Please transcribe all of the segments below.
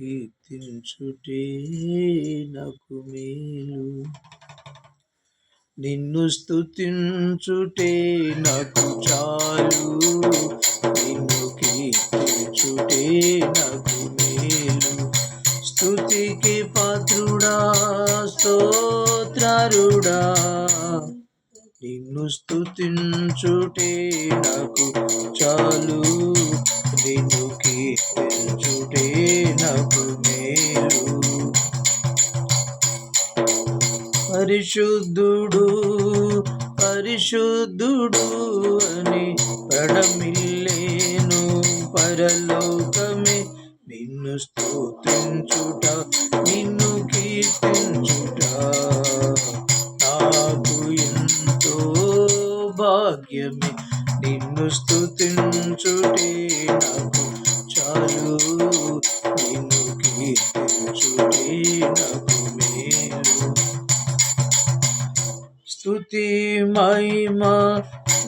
కీర్తించుటే నాకు మేలు. నిన్ను స్థుతించుటే నాకు చాలు. నిన్ను కీర్తించుటే నాకు మేలు. స్థుతికి పాత్రుడా స్తోత్రారుడా. నిన్ను స్థుతించుటే నాకు చాలు. నిన్ను కీర్తి పరిశుద్ధుడు పరిశుద్ధుడు అని పడమిల్లేను పరలోకమే. నిన్ను స్తోత్రించుట నిన్ను కీర్తించుట నాకు ఎంతో భాగ్యమే. నిన్ను స్తుతించుటే నాకు చాలు నిన్ను కీర్తించుటే నాకు స్తుతి మహిమ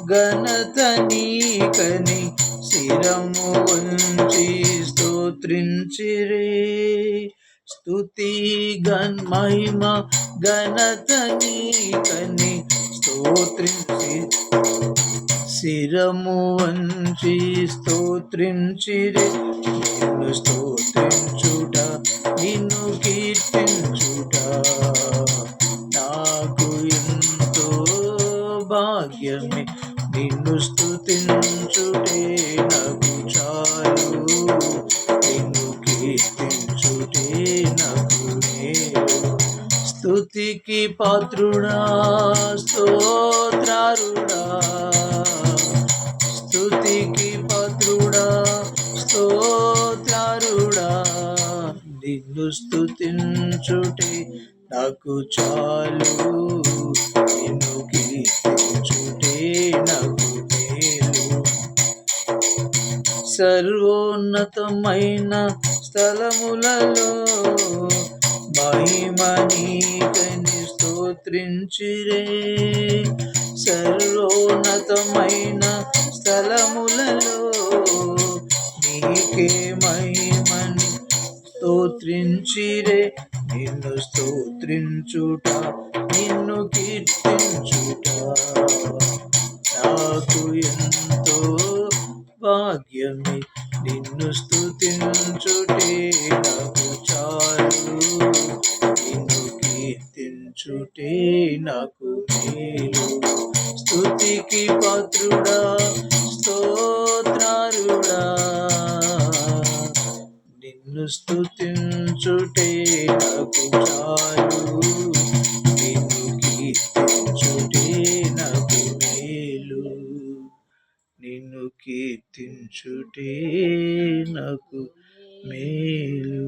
ఘనత నీకని శిరము వంచి స్తోత్రించిరే. స్తుతి గన్ మహిమ ఘనత నీకని స్తోత్రించి శిరము వంచి స్తోత్రించిరే. నిన్ను స్తోత్రించుట నిన్ను కీర్తించు నిన్ను స్థుతించుటే నాకు చాలు. నిన్ను కీర్తించుటే నాకు స్థుతికి పాత్రుడా స్తోత్రారుడా. స్థుతికి పాత్రుడా స్తోత్రారుడా. నిన్ను స్థుతించుటే నాకు చాలు. నిన్ను కీర్తి సర్వోన్నతమైన స్థలములలో మహిమనీకని స్తోత్రించిరే. సర్వోన్నతమైన స్థలములలో నీకే మహిమని స్తోత్రించిరే. నిన్ను స్తోత్రించుట నిన్ను కీర్తించుట నాకు ఎంతో భాగ్యమే. నిన్ను స్తుతించుటే నాకు చాలు. నిన్ను కీర్తించుటే నాకు మేలు. స్తుతికి పాత్రుడా స్తోత్రారుడా. నిన్ను స్తుతించుటే నాకు చాలు. కీర్తించుటే నాకు మేలు.